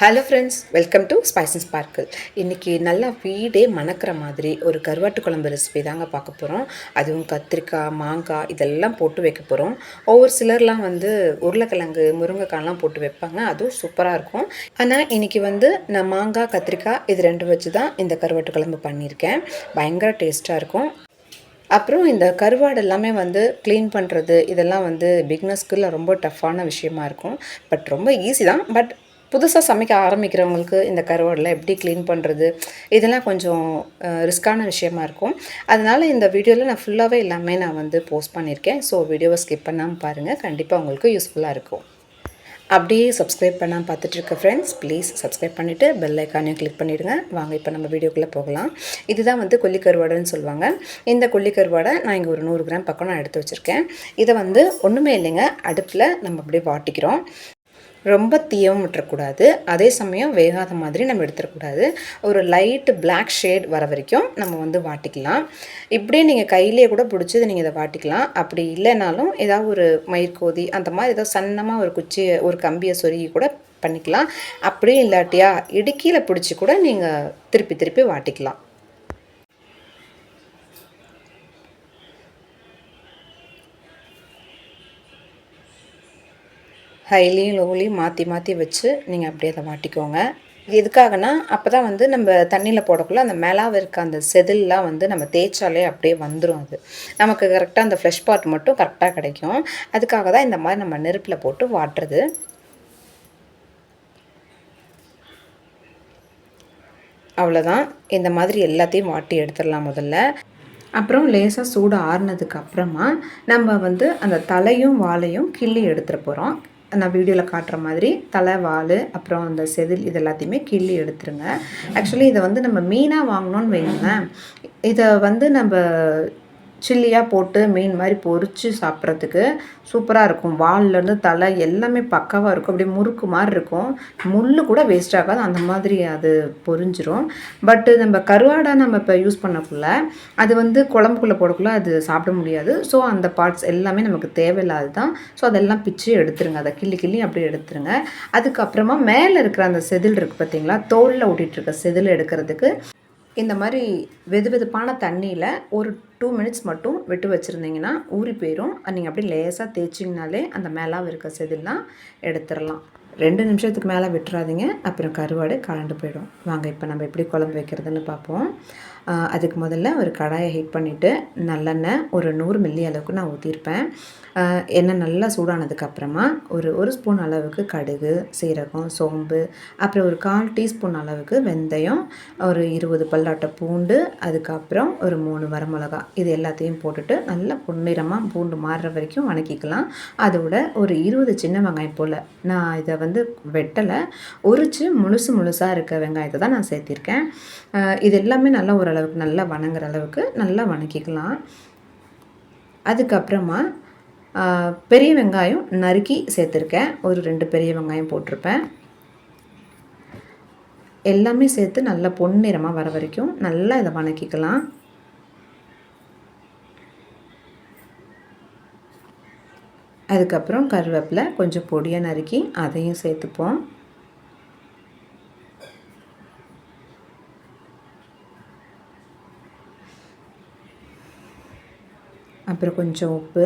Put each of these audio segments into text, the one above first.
Hello friends welcome to spices sparkle இன்றைக்கி நல்லா வீடே மணக்கிற மாதிரி ஒரு கருவாட்டு குழம்பு ரெசிபி தாங்க பார்க்க போகிறோம் அதுவும் கத்திரிக்காய் மாங்காய் இதெல்லாம் போட்டு வைக்க போகிறோம் ஒவ்வொரு சிலர்லாம் வந்து உருளைக்கிழங்கு முருங்கைக்காய்லாம் போட்டு வைப்பாங்க. அதுவும் சூப்பராக இருக்கும். ஆனால் இன்றைக்கி வந்து நான் மாங்காய் கத்திரிக்காய் இது ரெண்டு வச்சு தான் இந்த கருவாட்டு குழம்பு பண்ணியிருக்கேன். பயங்கர டேஸ்ட்டாக இருக்கும். அப்புறம் இந்த கருவாடு எல்லாமே வந்து க்ளீன் பண்ணுறது இதெல்லாம் வந்து பிக்னஸ்க்குள்ள ரொம்ப டஃப்பான விஷயமா இருக்கும். பட் ரொம்ப ஈஸி தான். பட் புதுசாக சமைக்க ஆரம்பிக்கிறவங்களுக்கு இந்த கருவாடெலாம் எப்படி க்ளீன் பண்ணுறது இதெல்லாம் கொஞ்சம் ரிஸ்க்கான விஷயமா இருக்கும். அதனால் இந்த வீடியோவில் நான் ஃபுல்லாகவே எல்லாமே நான் வந்து போஸ்ட் பண்ணியிருக்கேன். ஸோ வீடியோவை ஸ்கிப் பண்ணாமல் பாருங்கள் கண்டிப்பாக உங்களுக்கு யூஸ்ஃபுல்லாக இருக்கும். அப்படியே சப்ஸ்கிரைப் பண்ணாமல் பார்த்துட்ருக்க ஃப்ரெண்ட்ஸ் ப்ளீஸ் சப்ஸ்கிரைப் பண்ணிவிட்டு பெல் ஐக்கானையும் கிளிக் பண்ணிவிடுங்க வாங்க இப்போ நம்ம வீடியோக்குள்ளே போகலாம். இதுதான் வந்து கொல்லி கருவாடுன்னு சொல்லுவாங்க. இந்த கொல்லி கருவாடை நான் இங்கே ஒரு நூறு கிராம் பக்கம் நான் எடுத்து வச்சுருக்கேன். இதை வந்து ஒன்றுமே இல்லைங்க. அடுப்பில் நம்ம அப்படியே வாட்டிக்கிறோம். ரொம்ப தீயவும் விட்டுறக்கூடாது. அதே சமயம் வேகாத மாதிரி நம்ம எடுத்துடக்கூடாது ஒரு லைட்டு பிளாக் ஷேட் வர வரைக்கும் நம்ம வந்து வாட்டிக்கலாம். இப்படியே நீங்கள் கையிலேயே கூட பிடிச்சி நீங்கள் இதை வாட்டிக்கலாம். அப்படி இல்லைனாலும் ஏதாவது ஒரு மயிர்கோதி அந்த மாதிரி ஏதோ சன்னமாக ஒரு குச்சியை ஒரு கம்பியை சொருகி கூட பண்ணிக்கலாம். அப்படியும் இல்லாட்டியா இடுக்கியில் பிடிச்சி கூட நீங்கள் திருப்பி திருப்பி வாட்டிக்கலாம். ஹைலியும் லோலையும் மாற்றி மாற்றி வச்சு நீங்கள் அப்படியே அதை வாட்டிக்கோங்க இது எதுக்காகனா அப்போ தான் வந்து நம்ம தண்ணியில் போடக்குள்ள அந்த மேலாக இருக்க அந்த செதில்லாம் வந்து நம்ம தேய்ச்சாலே அப்படியே வந்துடும் அது. நமக்கு கரெக்டாக அந்த ஃப்ரெஷ் பார்ட் மட்டும் கரெக்டாக கிடைக்கும். அதுக்காக தான் இந்த மாதிரி நம்ம நெருப்பில் போட்டு வாட்டுறது. அவ்வளோதான் இந்த மாதிரி எல்லாத்தையும் வாட்டி எடுத்துடலாம் முதல்ல. அப்புறம் லேசாக சூடு ஆறுனதுக்கு அப்புறமா நம்ம வந்து அந்த தலையும் வாழையும் கிள்ளி எடுத்துகிட்டு போகிறோம் நான் வீடியோவில் காட்டுற மாதிரி தலை வால் அப்புறம் அந்த செதில் இது எல்லாத்தையுமே கிள்ளி எடுத்துருங்க. ஆக்சுவலி இதை வந்து நம்ம மீனாக வாங்கினோன்னு வைங்களேன் இதை வந்து நம்ம சில்லியாக போட்டு மீன் மாதிரி பொறிச்சு சாப்பிட்றதுக்கு சூப்பராக இருக்கும். வால்லேருந்து தலை எல்லாமே பக்காவாக இருக்கும். அப்படியே முறுக்கு மாதிரி இருக்கும். முள் கூட வேஸ்ட் ஆகாது. அந்த மாதிரி அது பொறிஞ்சிரும் பட்டு நம்ம கருவாடை நம்ம இப்போ யூஸ் பண்ணக்குள்ள அது வந்து குழம்புக்குள்ளே போடக்குள்ள அது சாப்பிட முடியாது. ஸோ அந்த பார்ட்ஸ் எல்லாமே நமக்கு தேவையில்லாது தான். ஸோ அதெல்லாம் பிச்சு எடுத்துருங்க. அதை கிள்ளி கிள்ளி அப்படியே எடுத்துருங்க. அதுக்கப்புறமா மேலே இருக்கிற அந்த செதில் இருக்குது பார்த்தீங்களா தோலில் ஓட்டிகிட்டு இருக்க செதில் எடுக்கிறதுக்கு இந்த மாதிரி வெது வெதுப்பான தண்ணியில் ஒரு டூ மினிட்ஸ் மட்டும் விட்டு வச்சுருந்தீங்கன்னா ஊறி போயிடும் நீங்கள் அப்படியே லேசாக தேய்ச்சிங்கனாலே அந்த மேலாக இருக்க செதிலாம் எடுத்துடலாம். ரெண்டு நிமிஷத்துக்கு மேலே விட்டுறாதீங்க. அப்புறம் கருவாடு கலண்டு போயிடும். வாங்க இப்போ நம்ம எப்படி குழம்பு வைக்கிறதுன்னு பார்ப்போம். அதுக்கு முதல்ல ஒரு கடாயை ஹீட் பண்ணிவிட்டு நல்லெண்ணெய் ஒரு நூறு மில்லி அளவுக்கு நான் ஊற்றிருப்பேன் எண்ணெய் நல்லா சூடானதுக்கப்புறமா ஒரு ஒரு ஸ்பூன் அளவுக்கு கடுகு சீரகம் சோம்பு அப்புறம் ஒரு கால் டீஸ்பூன் அளவுக்கு வெந்தயம் ஒரு இருபது பல்லாட்டை பூண்டு அதுக்கப்புறம் ஒரு மூணு வரமிளகா. இது எல்லாத்தையும் போட்டுட்டு நல்லா பொன்னிறமாக பூண்டு மாறுற வரைக்கும் வணக்கிக்கலாம். அதோட ஒரு இருபது சின்ன வெங்காயம் போல் நான் இதை வந்து வெட்டலை. உரித்து முழுசு முழுசாக இருக்க வெங்காயத்தை தான் நான் சேர்த்திருக்கேன். இது எல்லாமே நல்லா ஒரு அளவுக்கு நல்லா வணங்குற அளவுக்கு நல்லா வணக்கிக்கலாம். அதுக்கப்புறமா பெரிய வெங்காயம் நறுக்கி சேர்த்துருக்கேன். ஒரு ரெண்டு பெரிய வெங்காயம் போட்டிருப்பேன். எல்லாமே சேர்த்து நல்லா பொன்னிறமாக வர வரைக்கும் நல்லா இதை வணக்கிக்கலாம். அதுக்கப்புறம் கருவேப்பிலை கொஞ்சம் பொடியாக நறுக்கி அதையும் சேர்த்துப்போம். அப்புறம் கொஞ்சம் உப்பு.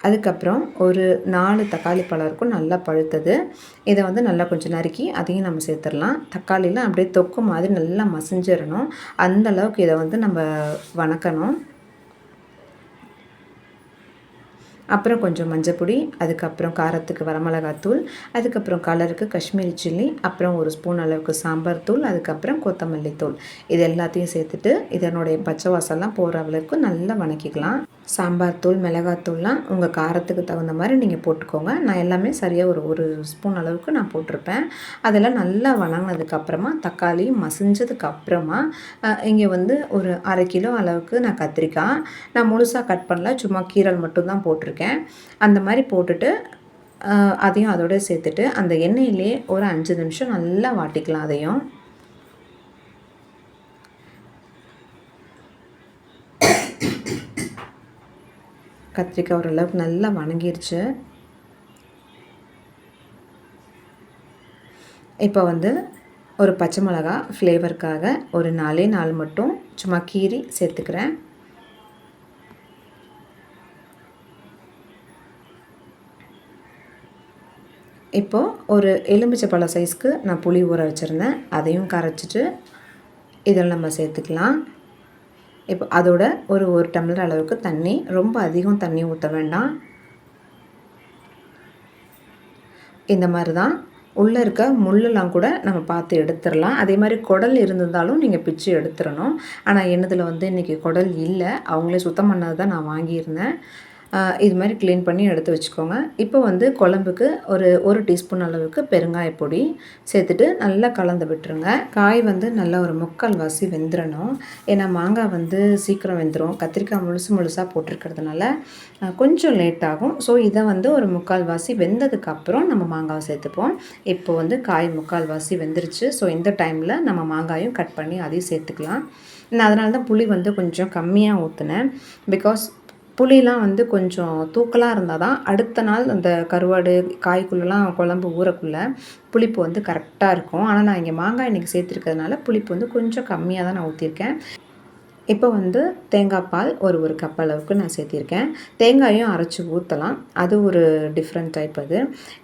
அதுக்கப்புறம் ஒரு நாலு தக்காளி பழம் இருக்கும் நல்லா பழுத்தது. இதை வந்து நல்லா கொஞ்சம் நறுக்கி அதையும் நம்ம சேர்த்துடலாம். தக்காளிலாம் அப்படியே தொக்கு மாதிரி நல்லா மசிஞ்சிடணும். அந்தளவுக்கு இதை வந்து நம்ம வணக்கணும். அப்புறம் கொஞ்சம் மஞ்சப்பொடி அதுக்கப்புறம் காரத்துக்கு வரமிளகாத்தூள் அதுக்கப்புறம் கலருக்கு காஷ்மீரி சில்லி அப்புறம் ஒரு ஸ்பூன் அளவுக்கு சாம்பார் தூள் அதுக்கப்புறம் கொத்தமல்லி தூள். இது எல்லாத்தையும் சேர்த்துட்டு இதனுடைய பச்சை வாசம்லாம் போகிற அளவுக்கு நல்லா வணக்கிக்கலாம். சாம்பார் தூள் மிளகாத்தூள்லாம் உங்கள் காரத்துக்கு தகுந்த மாதிரி நீங்கள் போட்டுக்கோங்க. நான் எல்லாமே சரியாக ஒரு ஒரு ஸ்பூன் அளவுக்கு நான் போட்டிருப்பேன். அதெல்லாம் நல்லா வணங்கினதுக்கப்புறமா தக்காளி மசிஞ்சதுக்கப்புறமா இங்கே வந்து ஒரு அரை கிலோ அளவுக்கு நான் கத்திரிக்காய். நான் முழுசாக கட் பண்ணல சும்மா கீரல் மட்டும்தான் போட்டிருக்கேன். அந்த மாதிரி போட்டுட்டு அதையும் அதோட சேர்த்துட்டு அந்த எண்ணெயிலே ஒரு அஞ்சு நிமிஷம் நல்லா வாட்டிக்கலாம் அதையும். கத்திரிக்காய் ஓரளவுக்கு நல்லா வணங்கிருச்சு. இப்போ வந்து ஒரு பச்சை மிளகா ஃப்ளேவருக்காக ஒரு நாலே நாள் மட்டும் சும்மா கீரி சேர்த்துக்கிறேன். இப்போது ஒரு எலுமிச்சை பழம் சைஸ்க்கு நான் புளி ஊற வச்சுருந்தேன். அதையும் கரைச்சிட்டு இதில் நம்ம சேர்த்துக்கலாம். இப்போ அதோட ஒரு ஒரு டம்ளர் அளவுக்கு தண்ணி ரொம்ப அதிகம் தண்ணி ஊற்ற வேண்டாம். இந்த மாதிரி தான் உள்ளே இருக்க முள்ளெல்லாம் கூட நம்ம பார்த்து எடுத்துடலாம். அதே மாதிரி குடல் இருந்திருந்தாலும் நீங்கள் பிச்சு எடுத்துடணும். ஆனால் என்னதில் வந்து இன்றைக்கி குடல் இல்லை. அவங்களே சுத்தம் பண்ணது தான் நான் வாங்கியிருந்தேன். இது மாதிரி க்ளீன் பண்ணி எடுத்து வச்சுக்கோங்க. இப்போ வந்து குழம்புக்கு ஒரு ஒரு டீஸ்பூன் அளவுக்கு பெருங்காய பொடி சேர்த்துட்டு நல்லா கலந்து விட்டுருங்க. காய் வந்து நல்லா ஒரு முக்கால் வாசி வெந்துடணும் ஏன்னா மாங்காய் வந்து சீக்கிரம் வெந்துடும் கத்திரிக்காய் முழுசு முழுசாக போட்டிருக்கிறதுனால கொஞ்சம் லேட் ஆகும். ஸோ இதை வந்து ஒரு முக்கால் வாசி வெந்ததுக்கப்புறம் நம்ம மாங்காவை சேர்த்துப்போம். இப்போ வந்து காய் முக்கால் வாசி வெந்துருச்சு. ஸோ இந்த டைமில் நம்ம மாங்காயும் கட் பண்ணி அதையும் சேர்த்துக்கலாம். நான் அதனால தான் புளி வந்து கொஞ்சம் கம்மியாக ஊற்றுனேன் பிகாஸ் புளிலாம் வந்து கொஞ்சம் தூக்கலாக இருந்தால் தான் அடுத்த நாள் அந்த கருவாடு காய்க்குள்ளெலாம் குழம்பு ஊறக்குள்ளே புளிப்பு வந்து கரெக்டாக இருக்கும். ஆனால் நான் இங்கே மாங்காய் இன்றைக்கி சேர்த்துருக்கிறதுனால புளிப்பு வந்து கொஞ்சம் கம்மியாக தான் நான் ஊற்றிருக்கேன் இப்போ வந்து தேங்காய் பால் ஒரு ஒரு கப் அளவுக்கு நான் சேர்த்திருக்கேன். தேங்காயும் அரைச்சி ஊற்றலாம் அது ஒரு டிஃப்ரெண்ட் டைப் அது.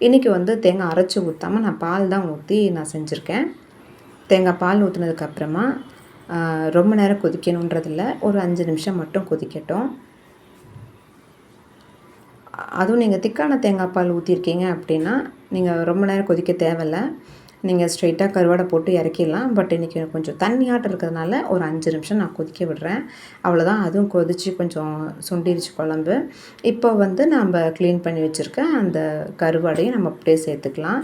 இன்றைக்கி வந்து தேங்காய் அரைச்சி ஊற்றாமல் நான் பால் தான் ஊற்றி நான் செஞ்சுருக்கேன். தேங்காய் பால் ஊற்றுனதுக்கப்புறமா ரொம்ப நேரம் கொதிக்கணுன்றதில்ல ஒரு அஞ்சு நிமிஷம் மட்டும் கொதிக்கட்டும். அதுவும் நீங்கள் திக்கான தேங்காய் பால் ஊற்றிருக்கீங்க அப்படின்னா நீங்கள் ரொம்ப நேரம் கொதிக்க தேவையில்ல. நீங்கள் ஸ்ட்ரைட்டாக கருவாடை போட்டு இறக்கிடலாம். பட் இன்றைக்கி கொஞ்சம் தண்ணியாட்டம் இருக்கிறதுனால ஒரு அஞ்சு நிமிஷம் நான் கொதிக்க விடுறேன். அவ்வளோதான் அதுவும் கொதித்து கொஞ்சம் சுண்டிருச்சு குழம்பு. இப்போ வந்து நம்ம க்ளீன் பண்ணி வச்சுருக்க அந்த கருவாடையும் நம்ம அப்படியே சேர்த்துக்கலாம்.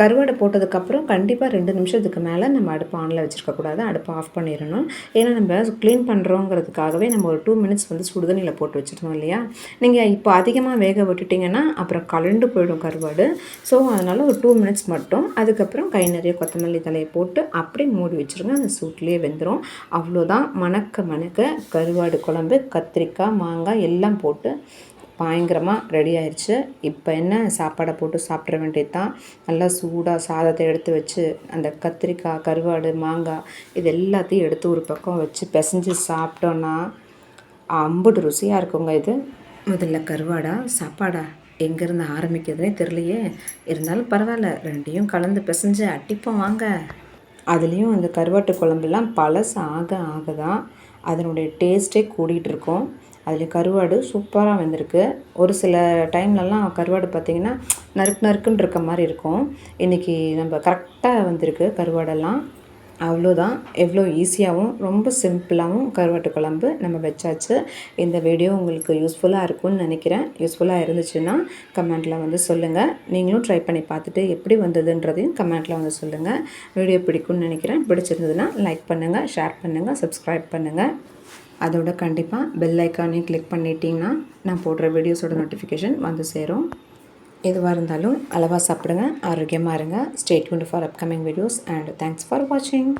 கருவாடை போட்டதுக்கப்புறம் கண்டிப்பாக ரெண்டு நிமிஷத்துக்கு மேலே நம்ம அடுப்பு ஆனில் வச்சுருக்கக்கூடாது அடுப்பு ஆஃப் பண்ணிடணும். ஏன்னா நம்ம க்ளீன் பண்ணுறோங்கிறதுக்காகவே நம்ம ஒரு டூ மினிட்ஸ் வந்து சுடுதண்ணியில் போட்டு வச்சுருந்தோம் இல்லையா? நீங்கள் இப்போ அதிகமாக வேக விட்டுட்டிங்கன்னா அப்புறம் கலண்டு போயிடும் கருவாடு. ஸோ அதனால் ஒரு டூ மினிட்ஸ் மட்டும். அதுக்கப்புறம் கை நிறைய கொத்தமல்லி தலையை போட்டு அப்படியே மூடி வச்சுருங்க. அந்த சூட்லேயே வெந்துடும் அவ்வளோதான் மணக்க மணக்க கருவாடு குழம்பு கத்திரிக்காய் மாங்காய் எல்லாம் போட்டு பயங்கரமாக ரெடி ஆயிடுச்சு இப்போ என்ன? சாப்பாடை போட்டு சாப்பிட வேண்டியது தான். நல்லா சூடாக சாதத்தை எடுத்து வச்சு அந்த கத்திரிக்காய் கருவாடு மாங்காய் இது எல்லாத்தையும் எடுத்து ஒரு பக்கம் வச்சு பிசைஞ்சு சாப்பிட்டோன்னா அம்புட்டு ருசியாக இருக்குங்க இது. முதல்ல கருவாடா சாப்பாடா எங்கேருந்து ஆரம்பிக்கிறதுனே தெரியலையே. இருந்தாலும் பரவாயில்ல ரெண்டையும் கலந்து பிசைஞ்சு அட்டிப்போம் வாங்க. அதுலேயும் அந்த கருவாட்டு குழம்புலாம் பழசு ஆக ஆக தான் அதனுடைய டேஸ்ட்டே கூடிகிட்டு அதில் கருவாடு சூப்பராக வந்திருக்கு. ஒரு சில டைம்லலாம் கருவாடு பார்த்திங்கன்னா நறுக்கு நறுக்குன்னு இருக்க மாதிரி இருக்கும். இன்றைக்கி நம்ம கரெக்டாக வந்திருக்கு கருவாடெல்லாம். அவ்வளோதான் எவ்வளோ ஈஸியாகவும் ரொம்ப சிம்பிளாகவும் கருவாட்டு குழம்பு நம்ம வச்சாச்சு. இந்த வீடியோ உங்களுக்கு யூஸ்ஃபுல்லாக இருக்கும்னு நினைக்கிறேன். யூஸ்ஃபுல்லாக இருந்துச்சுன்னா கமெண்ட்டில் வந்து சொல்லுங்கள் நீங்களும் ட்ரை பண்ணி பார்த்துட்டு எப்படி வந்ததுன்றதையும் கமெண்ட்டில் வந்து சொல்லுங்கள் வீடியோ பிடிக்கும்னு நினைக்கிறேன். பிடிச்சிருந்ததுன்னா லைக் பண்ணுங்கள் ஷேர் பண்ணுங்கள் சப்ஸ்கிரைப் பண்ணுங்கள் அதோட கண்டிப்பாக பெல் ஐக்கானையும் கிளிக் பண்ணிட்டீங்கன்னா நான் போடுற வீடியோஸோட நோட்டிஃபிகேஷன் வந்து சேரும். எதுவாக இருந்தாலும் அளவாக சாப்பிடுங்க ஆரோக்கியமாக இருங்க. Stayed for upcoming videos and thanks for வாட்சிங்